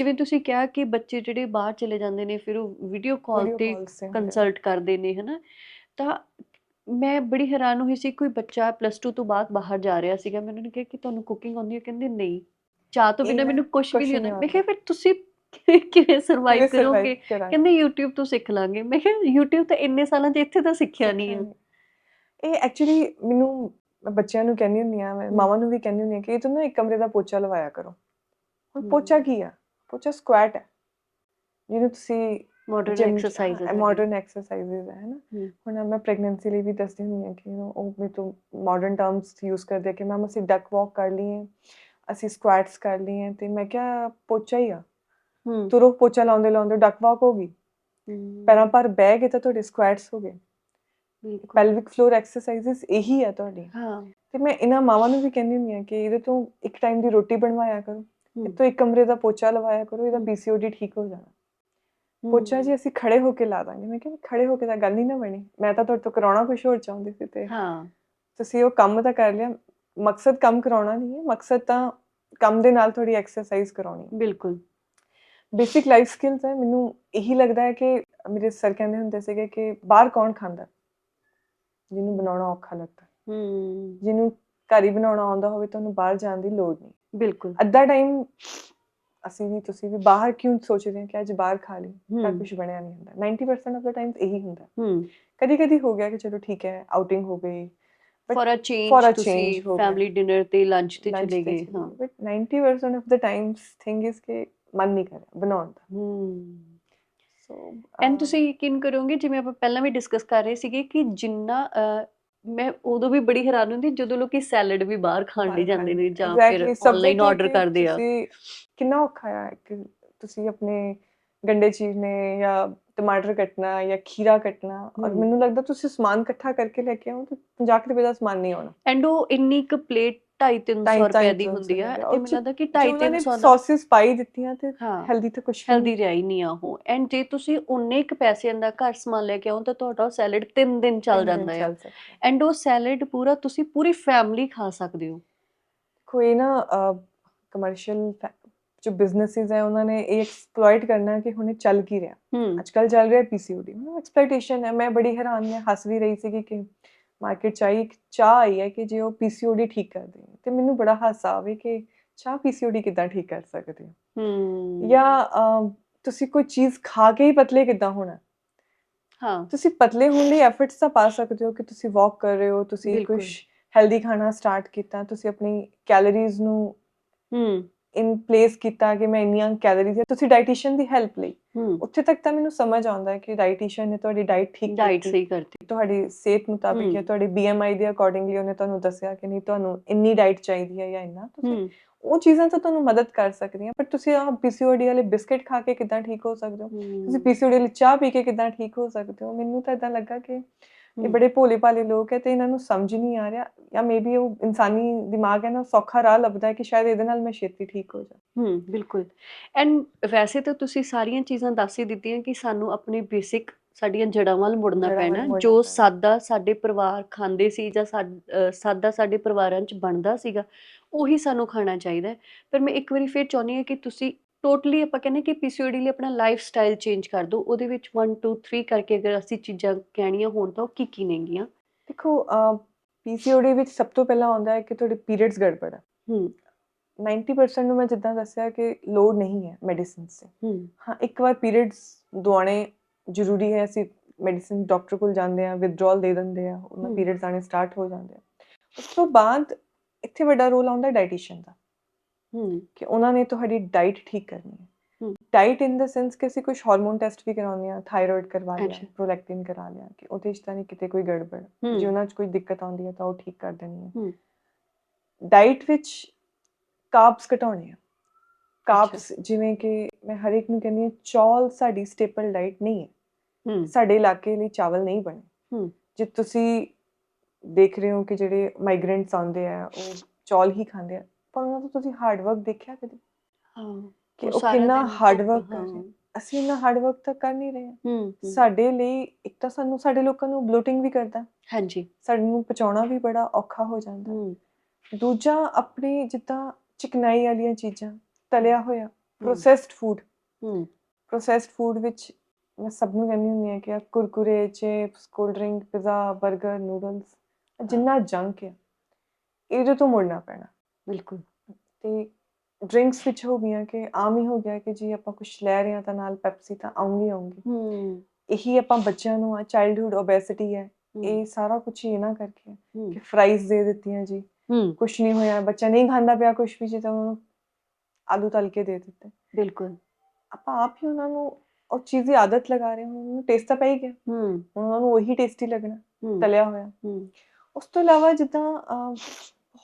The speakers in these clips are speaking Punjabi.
ਜਿਵੇਂ ਤੁਸੀਂ ਕਿਹਾ ਕਿ ਬੱਚੇ ਜਿਹੜੇ ਬਾਹਰ ਚਲੇ ਜਾਂਦੇ ਨੇ ਫਿਰ ਉਹ ਵੀਡੀਓ ਕਾਲ ਤੇ। ਕੰਸਲਟ ਕਰਦੇ ਨੇ ਹਨਾ? ਤਾਂ ਮੈਂ ਬੜੀ ਹੈਰਾਨ ਹੋਈ ਸੀ ਕੋਈ ਬੱਚਾ ਪਲੱਸ 2 ਤੋਂ ਬਾਅਦ ਬਾਹਰ ਜਾ ਰਿਹਾ ਸੀਗਾ। ਮੈਂ ਉਹਨਾਂ ਨੂੰ ਕਿਹਾ ਕਿ ਤੁਹਾਨੂੰ ਕੁਕਿੰਗ ਆਉਂਦੀ ਹੈ? ਕਹਿੰਦੇ ਨਹੀਂ। ਚਾਹ ਤੋਂ ਬਿਨਾਂ ਮੈਨੂੰ ਕੁਝ ਵੀ ਨਹੀਂ ਆਉਂਦਾ। ਮੈਂ ਕਿਹਾ ਫਿਰ ਤੁਸੀਂ ਕਿਵੇਂ ਸਰਵਾਈਵ ਕਰੋਗੇ? ਕਹਿੰਦੇ YouTube ਤੋਂ ਸਿੱਖ ਲਾਂਗੇ। ਮੈਂ ਕਿਹਾ YouTube ਤਾਂ ਇੰਨੇ ਸਾਲਾਂ 'ਚ ਇੱਥੇ ਤਾਂ ਸਿੱਖਿਆ ਨਹੀਂ ਹੈ। ਇਹ ਐਕਚੁਅਲੀ ਮੈਨੂੰ ਮੈਂ ਬੱਚਿਆਂ ਨੂੰ ਕਹਿੰਦੀ ਹੁੰਦੀ ਆ ਮੈਂ। ਮਾਵਾਂ ਨੂੰ ਵੀ ਕਹਿੰਦੀ ਹੁੰਦੀ ਆ ਕਿ ਤੁਸੀਂ ਨਾ ਇੱਕ ਕਮਰੇ ਦਾ ਪੋਚਾ ਲਵਾਇਆ ਕਰੋ। ਹੁਣ। ਪੋਚਾ ਕੀ ਆ? ਪੋਚਾ ਸਕੁਐਟ ਹੈ। ਜਿਹਨੂੰ ਤੁਸੀਂ ਮਾਡਰਨ ਐਕਸਰਸਾਈਜ਼ ਹਾਂ, ਮਾਡਰਨ ਐਕਸਰਸਾਈਜ਼ਸ ਹੈ ਨਾ। ਹੁਣ ਮੈਂ ਪ੍ਰੈਗਨੈਂਸੀ ਲਈ ਵੀ ਦੱਸਦੀ ਹੁੰਦੀ ਹਾਂ ਕਿ ਉਹ ਮੇਰੇ ਤੋਂ ਮਾਡਰਨ ਟਰਮਸ ਯੂਜ਼ ਕਰਦੇ ਕਿ ਮੈਮ ਅਸੀਂ ਡਕ ਵਾਕ ਕਰ ਲਈਏ ਅਸੀਂ ਸਕੁਐਟਸ ਕਰ ਲਈਏ ਤੇ ਮੈਂ ਕਿਹਾ ਪੋਚਾ ਹੀ ਆ। ਹੂੰ। ਤੁਰੋ ਪੋਚਾ ਲਾਉਂਦੇ ਲਾਉਂਦੇ ਡਕ ਵਾਕ ਹੋ ਗਈ। ਪੈਰਾਂ ਪਰ ਬਹਿ ਗਏ ਤਾਂ ਤੁਹਾਡੇ ਸਕੁਐਟਸ ਹੋ ਗਏ। ਪੈਲਵਿਕ ਫਲੋਰ ਐਕਸਰਸਾਈਜ਼ਸ ਇਹੀ ਆ ਤੁਹਾਡੀ। ਹਾਂ। ਤੇ ਮੈਂ ਇਹਨਾਂ ਮਾਵਾਂ ਨੂੰ ਵੀ ਕਹਿੰਦੀ ਹੁੰਦੀ ਹਾਂ ਕਿ ਇਹਦੇ ਤੋਂ ਇੱਕ ਟਾਈਮ ਦੀ ਰੋਟੀ ਬਣਵਾਇਆ ਕਰੋ। ਤੋਂ ਇੱਕ ਕਮਰੇ ਦਾ ਪੋਚਾ ਲਵਾਇਆ ਕਰੋ ਇਹਦਾ ਹਮ। ਪੀਸੀਓਡੀ ਠੀਕ ਹੋ ਜਾਣਾ। ਪੋਚਾ ਜੀ ਅਸੀਂ ਖੜੇ ਹੋ ਕੇ ਲਾ ਦਾਂਗੇ। ਮੈਂ ਕਿਹਾ ਖੜੇ ਹੋ ਕੇ ਤਾਂ ਗੱਲ ਹੀ ਨਾ ਬਣੀ। ਮੈਂ ਤਾਂ ਤੁਹਾਡੇ ਤੋਂ ਕਰਾਉਣਾ ਕੁਝ ਹੋਰ ਚਾਹੁੰਦੀ ਸੀ ਤੇ। ਹਾਂ। ਤੁਸੀਂ ਉਹ ਕੰਮ ਤਾਂ ਕਰ ਲਿਆ। ਮਕਸਦ ਕੰਮ ਕਰਾਉਣਾ ਨਹੀਂ ਹੈ। ਮਕਸਦ ਤਾਂ ਕੰਮ ਦੇ ਨਾਲ ਥੋੜੀ ਐਕਸਰਸਾਈਜ਼ ਕਰਾਉਣੀ ਬਿਲਕੁਲ। ਬੇਸਿਕ ਲਾਈਫ ਸਕਿੱਲਸ ਹੈ। ਮੈਨੂੰ ਇਹੀ ਲੱਗਦਾ ਹੈ ਕਿ ਮੇਰੇ ਸਰ ਕਹਿੰਦੇ ਹੁੰਦੇ ਸੀਗੇ ਕਿ ਬਾਹਰ ਕੌਣ ਖਾਂਦਾ? ਜਿਹਨੂੰ ਬਣਾਉਣਾ ਔਖਾ ਲੱਗਦਾ। ਹੂੰ। ਜਿਹਨੂੰ ਘਰ ਹੀ ਬਣਾਉਣਾ ਆਉਂਦਾ ਹੋਵੇ ਤਾਂ ਉਹਨੂੰ ਬਾਹਰ ਜਾਣ ਦੀ ਲੋੜ ਨਹੀਂ। ਬਿਲਕੁਲ ਅੱਧਾ ਟਾਈਮ ਅਸੀਂ ਵੀ ਤੁਸੀਂ ਵੀ ਬਾਹਰ ਕਿਉਂ ਸੋਚਦੇ ਹਾਂ ਕਿ ਅੱਜ ਬਾਹਰ ਖਾ ਲਈ ਤਾਂ ਹੂੰ ਕੁਝ ਬਣਿਆ ਨਹੀਂ ਹੁੰਦਾ 90% ਆਫ ਦਾ ਟਾਈਮਸ ਇਹੀ ਹੁੰਦਾ ਹੂੰ ਕਦੀ ਕਦੀ ਹੋ ਗਿਆ ਕਿ ਚਲੋ ਠੀਕ ਹੈ ਆਊਟਿੰਗ ਹੋ ਗਈ But for a for a change ਤੁਸੀਂ change ਹੋ ਗਿਆ। ਫੈਮਿਲੀ ਡਿਨਰ ਤੇ ਲੰਚ ਤੇ lunch ਚਲੇ ਤੇ ਗਏ ਚਲੇ ਹਾਂ ਗਏ। But 90% of the times thing is ਕਿ ਮਨ ਨਹੀਂ ਕਰ ਰਿਹਾ ਬਣਾਉਣ ਦਾ ਹੂੰ ਸੋ ਐਂਡ ਤੁਸੀਂ ਯਕੀਨ ਕਰੋਗੇ ਜਿਵੇਂ ਆਪਾਂ ਪਹਿਲਾਂ ਵੀ ਡਿਸਕਸ ਕਰ ਰਹੇ ਸੀਗੇ ਕਿ ਜਿੰਨਾ ਅਹ, ਮੈਂ ਉਦੋਂ ਵੀ ਬੜੀ ਹੈਰਾਨ ਹੁੰਦੀ ਜਦੋਂ ਲੋਕੀ ਸੈਲਡ ਵੀ ਬਾਹਰ ਖਾਣ ਲਈ ਜਾਂਦੇ ਨੇ ਜਾਂ ਫਿਰ ਆਨਲਾਈਨ ਆਰਡਰ ਕਰਦੇ ਆ। ਕਿੰਨਾ ਔਖਾ ਹੈ ਕਿ ਤੁਸੀਂ ਆਪਣੇ ਗੰਡੇ ਚੀਰਨੇ ਜਾਂ ਟਮਾਟਰ ਕੱਟਣਾ ਜਾਂ ਖੀਰਾ ਕੱਟਣਾ ਔਰ। ਮੈਨੂੰ ਲੱਗਦਾ ਤੁਸੀਂ ਸਮਾਨ ਇਕੱਠਾ ਕਰਕੇ ਲੈ ਕੇ ਆਓ ਤਾਂ 50 ਰੁਪਏ ਦਾ ਸਮਾਨ ਨਹੀਂ ਆਉਣਾ। ਐਂਡ ਉਹ ਇੰਨੀ ਕੁ ਪਲੇਟ 2.5 ਢਾਈ- 300 ਰੁਪਏ ਦੀ ਹੁੰਦੀ ਆ। ਉਹ ਮੈਨੂੰ ਲੱਗਦਾ ਕਿ ਜੇ 2.5 ਉਹਨਾਂ ਨੇ 300 ਦਾ ਸੌਸਸ ਪਾਈ ਦਿੱਤੀਆਂ ਤੇ ਹਾਂ ਹੈਲਦੀ ਤਾਂ ਕੁਝ ਹੈਲਦੀ ਰਿਹਾ ਹੀ ਨਹੀਂ ਆ ਉਹ। ਐਂਡ ਜੇ ਤੁਸੀਂ ਉਨੇ ਕੁ ਪੈਸਿਆਂ ਦਾ ਘਰ ਸਮਾਨ ਲੈ ਕੇ ਆਓ ਤਾਂ ਤੁਹਾਡਾ ਸੈਲਡ 3 ਦਿਨ ਚੱਲ ਜਾਂਦਾ ਆ। ਐਂਡ ਉਹ ਸੈਲਡ ਪੂਰਾ ਤੁਸੀਂ ਪੂਰੀ ਫੈਮਿਲੀ ਖਾ ਸਕਦੇ ਹੋ। ਕੋਈ ਨਾ ਕਮਰਸ਼ੀਅਲ ਜੋ ਬਿਜ਼ਨੈਸਿਸ ਹੈ ਉਹਨਾਂ ਨੇ ਇਹ ਐਕਸਪਲੋਇਟ ਕਰਨਾ ਕਿ ਹੁਣ ਇਹ ਚੱਲ ਕੀ ਰਿਹਾ। ਹੂੰ। ਅੱਜ ਕੱਲ ਚੱਲ ਰਿਹਾ ਪੀਸੀਓਡੀ ਮਤਲਬ ਐਕਸਪਲੋਇਟੇਸ਼ਨ ਹੈ। ਮੈਂ ਬੜੀ ਹੈਰਾਨ ਮੈਂ ਹੱਸ ਵੀ ਰਹੀ ਸੀ ਕਿ ਮਾਰਕੀਟ ਚ ਆਈ ਚਾਹ ਆਈ ਹੈ ਕਿ ਜੇ ਉਹ ਪੀਸੀਓਡੀ ਠੀਕ ਕਰਦੇ ਨੇ ਤੇ ਮੈਨੂੰ ਬੜਾ ਹਾਸਾ ਆਵੇ ਕਿ ਚਾਹ ਪੀਸੀਓਡੀ ਕਿੱਦਾਂ ਠੀਕ ਕਰ ਸਕਦੇ ਹੋ? ਹੂੰ। ਜਾਂ ਤੁਸੀਂ ਕੋਈ ਚੀਜ਼ ਖਾ ਕੇ ਹੀ ਪਤਲੇ ਕਿੱਦਾਂ ਹੋਣਾ? ਹਾਂ। ਤੁਸੀਂ ਪਤਲੇ ਹੋਣ ਲਈ ਐਫਰਟਸ ਤਾਂ ਪਾ ਸਕਦੇ ਹੋ ਕਿ ਤੁਸੀਂ ਵਾਕ ਕਰ ਰਹੇ ਹੋ ਤੁਸੀਂ। ਕੁਝ ਹੈਲਦੀ ਖਾਣਾ ਸਟਾਰਟ ਕੀਤਾ ਤੁਸੀਂ ਆਪਣੀ ਕੈਲੋਰੀਜ਼ ਨੂੰ ਹੂੰ। ਇਨ ਪਲੇਸ ਕੀਤਾ ਕਿ ਮੈਂ ਇੰਨੀਆਂ ਕੈਲੋਰੀਜ਼ ਹੈ ਤੁਸੀਂ ਡਾਈਟੀਸ਼ੀਅਨ ਦੀ ਹੈਲਪ ਲਈ। ਹੂੰ। ਉੱਥੇ ਤੱਕ ਤਾਂ ਮੈਨੂੰ ਸਮਝ ਆਉਂਦਾ ਹੈ ਕਿ ਡਾਈਟੀਸ਼ੀਅਨ ਨੇ ਤੁਹਾਡੀ ਡਾਈਟ ਠੀਕ ਡਾਈਟ ਸਹੀ ਕਰਤੀ। ਤੁਹਾਡੀ ਸਿਹਤ ਮੁਤਾਬਿਕ ਹਮ। ਤੁਹਾਡੇ BMI ਦੇ ਅਕੋਰਡਿੰਗਲੀ ਉਹਨੇ ਤੁਹਾਨੂੰ ਦੱਸਿਆ ਕਿ ਨਹੀਂ ਤੁਹਾਨੂੰ ਇੰਨੀ ਡਾਈਟ ਚਾਹੀਦੀ ਹੈ ਜਾਂ ਇੰਨਾ। ਤੁਸੀਂ ਹੂੰ। ਉਹ ਚੀਜ਼ਾਂ ਤਾਂ ਤੁਹਾਨੂੰ ਮਦਦ ਕਰ ਸਕਦੀਆਂ ਪਰ ਤੁਸੀਂ ਆ ਪੀਸੀਓਡੀ ਵਾਲੇ ਬਿਸਕਟ ਖਾ ਕੇ ਕਿਦਾਂ ਠੀਕ ਹੋ ਸਕਦੇ ਹੋ? ਤੁਸੀਂ ਹੂੰ। ਪੀਸੀਓਡੀ ਵਾਲੀ ਚਾਹ ਪੀ ਕੇ ਕਿਦਾਂ ਠੀਕ ਹੋ ਸਕਦੇ ਹੋ? ਮੈਨੂੰ ਤਾਂ ਇਦਾਂ ਲੱਗਾ ਕਿ ਇਹ। ਬੜੇ ਭੋਲੇ ਭਾਲੇ ਲੋਕ ਹੈ ਤੇ ਇਹਨਾਂ ਨੂੰ ਸਮਝ ਨਹੀਂ ਆ ਰਿਹਾ ਜਾਂ ਮੇਬੀ ਉਹ ਇਨਸਾਨੀ ਦਿਮਾਗ ਹੈ ਨਾ ਸੌਖਾ ਰਾਹ ਲੱਭਦਾ ਹੈ ਕਿ ਸ਼ਾਇਦ ਇਹਦੇ ਨਾਲ ਮੈਂ ਛੇਤੀ ਠੀਕ ਹੋ ਜਾ ਹੂੰ ਬਿਲਕੁਲ ਐਂਡ ਵੈਸੇ ਤਾਂ ਤੁਸੀਂ ਸਾਰੀਆਂ ਚੀਜ਼ਾਂ ਦੱਸ ਹੀ ਦਿੱਤੀਆਂ ਕਿ ਸਾਨੂੰ ਆਪਣੀ ਬੇਸਿਕ ਸਾਡੀਆਂ ਜੜ੍ਹਾਂ ਵੱਲ ਮੁੜਨਾ ਪੈਣਾ ਜੋ। ਸਾਦਾ ਸਾਡੇ ਪਰਿਵਾਰ ਖਾਂਦੇ ਸੀ ਜਾਂ ਸਾਦਾ ਸਾਡੇ ਪਰਿਵਾਰਾਂ 'ਚ ਬਣਦਾ ਸੀਗਾ ਉਹੀ ਸਾਨੂੰ ਖਾਣਾ ਚਾਹੀਦਾ। ਪਰ ਮੈਂ ਇੱਕ ਵਾਰੀ ਫਿਰ ਚਾਹੁੰਦੀ ਹਾਂ ਕਿ ਤੁਸੀਂ ਟੋਟਲੀ ਆਪਾਂ ਕਹਿੰਦੇ ਕਿ ਪੀਸੀਓਡੀ ਲਈ ਆਪਣਾ ਲਾਈਫ ਸਟਾਈਲ ਚੇਂਜ ਕਰ ਦਿਓ ਉਹਦੇ ਵਿੱਚ 1 2 3 ਕਰਕੇ ਅਗਰ ਅਸੀਂ ਚੀਜ਼ਾਂ ਕਹਿਣੀਆਂ ਹੋਣ ਤਾਂ ਉਹ ਕੀ ਕੀ ਨੇਗੀਆਂ? ਦੇਖੋ ਪੀਸੀਓਡੀ ਵਿੱਚ ਸਭ ਤੋਂ ਪਹਿਲਾਂ ਆਉਂਦਾ ਹੈ ਕਿ ਤੁਹਾਡੇ ਪੀਰੀਅਡਸ ਗੜਬੜ ਹੈ। ਹੂੰ 90% ਨੂੰ ਮੈਂ ਜਿੱਦਾਂ ਦੱਸਿਆ ਕਿ ਲੋਡ ਨਹੀਂ ਹੈ ਮੈਡੀਸਿਨਸ ਤੇ ਹੂੰ। ਹਾਂ ਇੱਕ ਵਾਰ ਪੀਰੀਅਡਸ ਦਵਾਉਣੇ ਜ਼ਰੂਰੀ ਹੈ ਅਸੀਂ ਮੈਡੀਸਿਨ ਡਾਕਟਰ ਕੋਲ ਜਾਂਦੇ ਆ ਵਿਦਡਰਾਲ ਦੇ ਦਿੰਦੇ ਆ ਉਹਨਾਂ। ਪੀਰੀਅਡਸ ਆਣੇ ਸਟਾਰਟ ਹੋ ਜਾਂਦੇ ਆ। ਉਸ ਤੋਂ ਬਾਅਦ ਇੱਥੇ ਵੱਡਾ ਰੋਲ ਆਉਂਦਾ ਡਾਈਟੀਸ਼ੀਅਨ ਦਾ। ਹੂੰ ਕਿ ਉਹਨਾਂ ਨੇ ਤੁਹਾਡੀ ਡਾਈਟ ਠੀਕ ਕਰਨੀ ਹੈ। ਡਾਈਟ ਇਨ ਦਾ ਸੈਂਸ ਕਿ ਅਸੀਂ ਕੁਝ ਹਾਰਮੋਨ ਟੈਸਟ ਵੀ ਕਰਾਉਂਦੇ ਆ ਥਾਇਰਾਇਡ ਕਰਵਾ ਲਿਆ। ਪ੍ਰੋਲੈਕਟਿਨ ਕਰਾ ਲਿਆ ਕਿ ਉਹਦੇ 'ਚ ਤਾਂ ਨਹੀਂ ਕਿਤੇ ਕੋਈ ਗੜਬੜ ਜੇ ਉਹਨਾਂ 'ਚ ਕੋਈ ਦਿੱਕਤ ਆਉਂਦੀ ਹੈ ਤਾਂ ਉਹ ਠੀਕ ਕਰ ਦੇਣੀ ਹੈ। ਡਾਈਟ ਵਿੱਚ ਕਾਰਬਸ ਘਟਾਉਣੇ ਆ ਕਾਰਬਸ ਜਿਵੇਂ ਕਿ ਮੈਂ ਹਰ ਇੱਕ ਨੂੰ ਕਹਿੰਦੀ ਹਾਂ ਚੌਲ ਸਾਡੀ ਸਟੇਪਲ ਡਾਈਟ ਨਹੀਂ ਹੈ ਸਾਡੇ ਇਲਾਕੇ ਲਈ ਚਾਵਲ ਨਹੀਂ ਬਣੇ। ਜੇ ਤੁਸੀਂ ਦੇਖ ਰਹੇ ਹੋ ਕਿ ਜਿਹੜੇ ਮਾਈਗ੍ਰੈਂਟਸ ਆਉਂਦੇ ਆ ਉਹ ਚੌਲ ਹੀ ਖਾਂਦੇ ਆ ਪਰ ਉਹਨਾਂ ਤੋਂ ਤੁਸੀਂ ਹਾਰਡ ਵਰਕ ਦੇਖਿਆ ਕਦੇ? ਹਾਂ ਕਿ ਉਹ ਕਿੰਨਾ ਹਾਰਡ ਵਰਕ ਕਰ। ਰਹੇ ਆ। ਅਸੀਂ ਇੰਨਾ ਹਾਰਡ ਵਰਕ ਤਾਂ ਕਰ ਨਹੀਂ ਰਹੇ। ਸਾਡੇ ਲਈ ਇੱਕ ਤਾਂ ਸਾਨੂੰ ਸਾਡੇ ਲੋਕਾਂ ਨੂੰ ਬਲੋਟਿੰਗ ਵੀ ਕਰਦਾ। ਹਾਂਜੀ। ਸਾਨੂੰ ਪਚਾਉਣਾ ਵੀ ਬੜਾ ਔਖਾ ਹੋ ਜਾਂਦਾ। ਦੂਜਾ ਆਪਣੀ ਜਿੱਦਾਂ ਚਿਕਨਾਈ ਵਾਲੀਆਂ ਚੀਜ਼ਾਂ ਤਲਿਆ ਹੋਇਆ ਪ੍ਰੋਸੈਸਡ ਫੂਡ ਹੂੰ। ਪ੍ਰੋਸੈਸਡ ਫੂਡ ਵਿੱਚ ਮੈਂ ਸਭ ਨੂੰ ਕਹਿੰਦੀ ਹੁੰਦੀ ਹਾਂ ਕਿ ਆਹ Kurkure chips cold drink pizza 버ਗਰ noodles ਜਿੰਨਾ ਜੰਕ ਹੈ ਇਹਦੇ ਤੋਂ ਮੁੜਨਾ ਪੈਣਾ। ਬਿਲਕੁਲ। ਤੇ ਡਰਿੰਕਸ ਵਿੱਚ ਹੋ ਗਈਆਂ ਕਿ ਆਮ ਹੀ ਹੋ ਗਿਆ ਕਿ ਜੀ ਆਪਾਂ ਕੁਝ ਲੈ ਰਹੇ ਹਾਂ ਤਾਂ ਨਾਲ ਪੈਪਸੀ ਤਾਂ ਆਉਂਗੀ ਆਉਂਗੀ। ਹੂੰ। ਇਹੀ ਆਪਾਂ ਬੱਚਿਆਂ ਨੂੰ ਆ ਚਾਈਲਡਹੂਡ ਓਬੈਸਿਟੀ ਹੈ ਹੂੰ, ਇਹ ਸਾਰਾ ਕੁਝ ਹੀ ਇਹਨਾਂ ਕਰਕੇ ਹੈ ਹੂੰ। ਕਿ ਫਰਾਈਜ਼ ਦੇ ਦਿੱਤੀਆਂ ਜੀ। ਹੂੰ। ਕੁਝ ਨਹੀਂ ਹੋਇਆ ਬੱਚਾ ਨਹੀਂ ਖਾਂਦਾ ਪਿਆ ਕੁਝ ਵੀ ਜੀ ਤਾਂ ਉਹਨੂੰ ਆਲੂ ਤਲ ਕੇ ਦੇ ਦਿੱਤੇ। ਬਿਲਕੁਲ। ਆਪਾਂ ਆਪ ਹੀ ਉਹਨਾਂ ਨੂੰ ਉਹ ਚੀਜ਼ ਦੀ ਆਦਤ ਲਗਾ ਰਹੇ ਹਾਂ ਉਹਨਾਂ ਟੇਸਟ ਤਾਂ ਪੈ ਹੀ ਗਿਆ। ਹੂੰ। ਹੁਣ ਉਹਨਾਂ ਨੂੰ ਉਹੀ ਟੇਸਟੀ ਲੱਗਣਾ ਹੂੰ। ਤਲਿਆ ਹੋਇਆ। ਹੂੰ। ਉਸ ਤੋਂ ਇਲਾਵਾ ਜਿੱਦਾਂ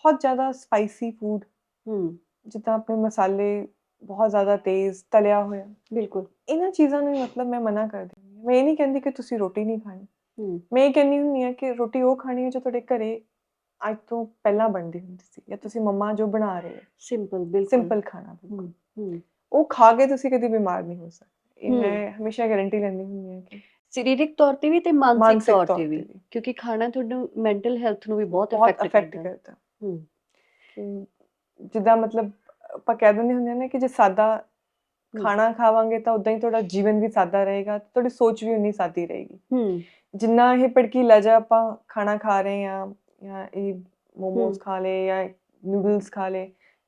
ਬਹੁਤ ਜ਼ਿਆਦਾ ਸਪਾਈਸੀ ਫੂਡ ਹੂੰ ਜਿੱਦਾਂ ਆਪਣੇ ਮਸਾਲੇ ਬਹੁਤ ਜ਼ਿਆਦਾ ਤੇਜ਼ ਤਲਿਆ ਹੋਇਆ ਬਿਲਕੁਲ ਇਹਨਾਂ ਚੀਜ਼ਾਂ ਨੂੰ ਮਤਲਬ ਮੈਂ ਮਨਾ ਕਰ ਦਿੰਦੀ ਹਾਂ ਮੈਂ ਇਹ ਨਹੀਂ ਕਹਿੰਦੀ ਕਿ ਤੁਸੀਂ ਰੋਟੀ ਨਹੀਂ ਖਾਣੀ ਹੂੰ ਮੈਂ ਇਹ ਕਹਿੰਦੀ ਹੁੰਦੀ ਹਾਂ ਕਿ ਰੋਟੀ ਉਹ ਖਾਣੀ ਹੈ ਜੋ ਤੁਹਾਡੇ ਘਰੇ ਅੱਜ ਤੋਂ ਪਹਿਲਾਂ ਬਣਦੀ ਹੁੰਦੀ ਸੀ ਜਾਂ ਤੁਸੀਂ ਮੰਮਾ ਜੋ ਬਣਾ ਰਹੇ ਹੋ ਸਿੰਪਲ ਬਿਲਕੁਲ ਸਿੰਪਲ ਖਾਣਾ ਬਿਲਕੁਲ। ਹੂੰ ਉਹ ਖਾ ਕੇ ਤੁਸੀਂ ਕਦੀ ਬਿਮਾਰ ਨਹੀਂ ਹੋ ਸਕਦੇ ਇਹ। ਮੈਂ ਹਮੇਸ਼ਾ ਗਾਰੰਟੀ ਲੈਂਦੀ ਹੁੰਦੀ ਹਾਂ ਕਿ ਸਰੀਰਕ ਤੌਰ ਤੇ ਵੀ ਤੇ ਮਾਨਸਿਕ ਤੌਰ ਤੇ ਵੀ ਕਿਉਂਕਿ ਖਾਣਾ ਤੁਹਾਨੂੰ ਮੈਂਟਲ ਹੈਲਥ ਨੂੰ ਵੀ ਬਹੁਤ ਅਫੈਕਟ ਕਰਦਾ ਹੈ ਹੂੰ। ਜਿੱਦਾਂ ਮਤਲਬ ਆਪਾਂ ਕਹਿ ਦਿੰਦੇ ਹੁੰਦੇ ਨਾ ਕਿ ਜੇ ਸਾਦਾ। ਖਾਣਾ ਖਾਵਾਂਗੇ ਤਾਂ ਉਦਾਂ ਹੀ ਤੁਹਾਡਾ ਜੀਵਨ ਵੀ ਸਾਦਾ ਰਹੇਗਾ ਤੁਹਾਡੀ ਸੋਚ ਵੀ ਉਨੀ ਸਾਦੀ ਰਹੇਗੀ। ਹੂੰ। ਜਿੰਨਾ ਇਹ ਭੜਕੀਲਾ ਜਿਹਾ ਆਪਾਂ ਖਾਣਾ ਖਾ ਰਹੇ ਹਾਂ ਜਾਂ ਇਹ ਮੋਮੋਸ। ਖਾ ਲਏ ਜਾਂ ਨੂਡਲਸ ਖਾ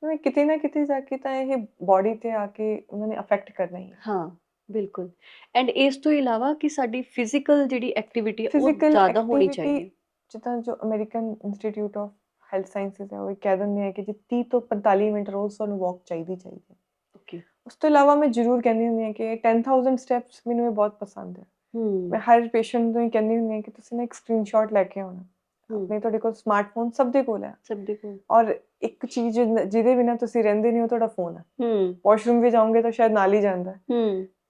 ਉਹ ਕਿਤੇ ਨਾ ਕਿਤੇ ਜਾ ਕੇ ਤਾਂ ਇਹ ਬਾਡੀ ਤੇ ਆ ਕੇ ਉਹਨਾਂ ਨੇ ਅਫੈਕਟ ਕਰਨਾ ਹੀ ਹੈ। ਬਿਲਕੁਲ। ਐਂਡ ਇਸ ਤੋਂ ਇਲਾਵਾ ਕਿ ਸਾਡੀ ਫਿਜ਼ੀਕਲ ਜਿਹੜੀ ਐਕਟੀਵਿਟੀ ਉਹ ਜ਼ਿਆਦਾ ਹੋਣੀ ਚਾਹੀਦੀ ਜਿੱਦਾਂ ਜੋ American institute of health sciences ਹੈ ਉਹ ਕਹਿ ਦਿੰਦੇ ਆ ਕਿ ਜੀ 30 ਤੋਂ 45 ਮਿੰਟ ਰੋਜ਼ ਤੁਹਾਨੂੰ ਵਾਕ ਚਾਹੀਦੀ ਚਾਹੀਦੀ ਹੈ। ਓਕੇ ਉਸ ਤੋਂ ਇਲਾਵਾ ਮੈਂ ਜ਼ਰੂਰ ਕਹਿੰਦੀ ਹੁੰਦੀ ਹਾਂ ਕਿ 10000 ਸਟੈਪਸ ਮੈਨੂੰ ਇਹ ਬਹੁਤ ਪਸੰਦ ਹੈ। ਮੈਂ ਹਰ ਪੇਸ਼ੈਂਟ ਨੂੰ ਕਹਿੰਦੀ ਹੁੰਦੀ ਹਾਂ ਕਿ ਤੁਸੀਂ ਨਾ ਇੱਕ ਸਕਰੀਨਸ਼ਾਟ ਲੈ ਕੇ ਆਉਣਾ। ਆਪਣੇ ਤੁਹਾਡੇ ਕੋਲ ਸਮਾਰਟਫੋਨ ਸਭ ਦੇ ਕੋਲ ਹੈ। ਸਭ ਦੇ ਕੋਲ। ਔਰ ਇੱਕ ਚੀਜ਼ ਜਿਹਦੇ ਬਿਨਾ ਤੁਸੀਂ ਰਹਿੰਦੇ ਨਹੀਂ ਉਹ ਤੁਹਾਡਾ ਫੋਨ ਹੈ। ਹੂੰ। ਵਾਸ਼ਰੂਮ ਵੀ ਜਾਓਗੇ ਤਾਂ ਸ਼ਾਇਦ ਨਾਲ ਹੀ ਜਾਂਦਾ ਹੈ।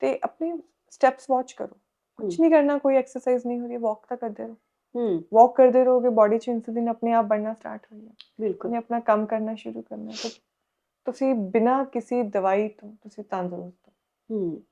ਤੇ ਆਪਣੇ ਸਟੈਪਸ ਵਾਚ ਕਰੋ। ਕੁਝ। ਨਹੀਂ ਕਰਨਾ ਕੋਈ ਐਕਸਰਸਾਈਜ਼ ਨਹੀਂ ਹੋ ਰਹੀ ਵਾਕ ਤਾਂ ਕਰਦੇ ਰਹੋ। ਹੂੰ। ਵਾਕ ਕਰਦੇ ਰਹੋਗੇ ਬਾਡੀ ਚ ਇਨਸੂਲਿਨ ਆਪਣੇ ਆਪ ਬਣਨਾ ਸਟਾਰਟ ਹੋ ਜਾਏਗਾ ਬਿਲਕੁਲ। ਉਹਨੇ ਆਪਣਾ ਕੰਮ ਕਰਨਾ ਸ਼ੁਰੂ ਕਰਨਾ ਤਾਂ ਤੁਸੀਂ ਬਿਨਾਂ ਕਿਸੇ ਦਵਾਈ ਤੋਂ ਤੁਸੀਂ ਤੰਦਰੁਸਤ ਹੋ। ਹੂੰ।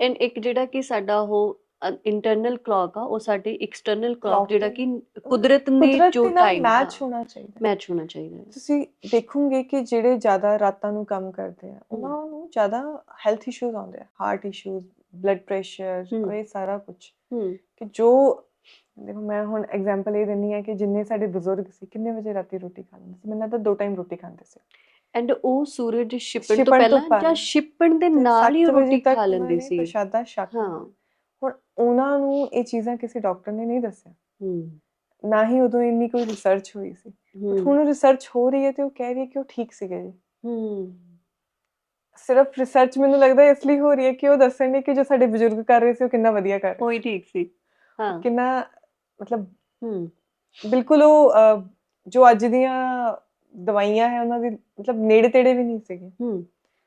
ਐਂਡ ਇੱਕ ਜਿਹੜਾ ਕਿ ਸਾਡਾ ਉਹ ਇੰਟਰਨਲ ਕਲੌਕ ਆ ਉਹ ਸਾਡੀ ਐਕਸਟਰਨਲ ਕਲੌਕ Clock ਜਿਹੜਾ। ਕਿ ਕੁਦਰਤ ਨੇ ਕੁਦਰਤ ਜੋ ਦੇ ਨਾਲ ਟਾਈਮ ਮੈਚ ਹੋਣਾ ਚਾਹੀਦਾ। ਮੈਚ ਹੋਣਾ ਚਾਹੀਦਾ ਹੈ। ਤੁਸੀਂ ਦੇਖੋਗੇ ਕਿ ਜਿਹੜੇ ਜ਼ਿਆਦਾ ਰਾਤਾਂ ਨੂੰ ਕੰਮ ਕਰਦੇ ਆ ਉਹਨਾਂ ਨੂੰ ਜ਼ਿਆਦਾ ਹੈਲਥ ਇਸ਼ੂਜ਼ ਆਉਂਦੇ ਆ। Heart issues blood pressure hmm. ਇਹ ਸਾਰਾ ਕੁਝ ਹੂੰ। ਕਿ ਜੋ ਦੇਖੋ ਮੈਂ ਹੁਣ ਐਗਜ਼ਾਮਪਲ ਇਹ ਦਿੰਨੀ ਆ ਕਿ ਜਿੰਨੇ ਸਾਡੇ ਬਜ਼ੁਰਗ ਸੀ ਕਿੰਨੇ ਵਜੇ ਰਾਤੀ ਰੋਟੀ ਖਾਂਦੇ ਸੀ? ਮੈਨੂੰ ਲੱਗਦਾ ਦੋ ਟਾਈਮ ਰੋਟੀ ਖਾਂਦੇ ਸੀ। ਐਂਡ ਉਹ ਸੂਰਜ ਛਿਪਣ ਤੋਂ ਪਹਿਲਾਂ ਜਾਂ। ਛਿਪਣ ਦੇ ਨਾਲ ਹੀ ਰੋਟੀ ਖਾ ਲੈਂਦੇ ਸੀ। ਪ੍ਰਸ਼ਾਦਾ ਛਕ ਹਾਂ। ਹੁਣ ਉਹਨਾਂ ਨੂੰ ਇਹ ਚੀਜ਼ਾਂ ਕਿਸੇ ਡਾਕਟਰ ਨੇ ਨਹੀਂ ਦੱਸਿਆ। ਹੂੰ। ਨਾ ਹੀ ਉਦੋਂ ਇੰਨੀ ਕੋਈ ਰਿਸਰਚ ਹੋਈ ਸੀ। ਹੁਣ ਰਿਸਰਚ ਹੋ ਰਹੀ ਹੈ ਤੇ ਉਹ ਕਹਿ ਰਹੀ ਹੈ ਕਿ ਉਹ ਠੀਕ ਸੀਗੇ ਜੀ। ਹੂੰ। ਸਿਰਫ ਰਿਸਰਚ ਮੈਨੂੰ ਲੱਗਦਾ ਇਸ ਲਈ ਹੋ ਰਹੀ ਹੈ ਕਿ ਉਹ ਦੱਸਣਗੇ ਕਿ ਜੋ ਸਾਡੇ ਬਜ਼ੁਰਗ ਕਰ ਰਹੇ ਸੀ ਉਹ ਕਿੰਨਾ ਵਧੀਆ ਕਰ ਰਹੇ ਉਹੀ ਠੀਕ ਸੀ। ਹਾਂ। ਸੀ। ਕਿੰਨਾ ਮਤਲਬ ਹੂੰ। ਬਿਲਕੁਲ ਉਹ ਜੋ ਅੱਜ ਦੀਆਂ ਦਵਾਈਆਂ ਹੈ ਉਹਨਾਂ ਦੀ ਮਤਲਬ ਨੇੜੇ ਤੇੜੇ ਵੀ ਨਹੀਂ ਸੀਗੇ ਹੂੰ।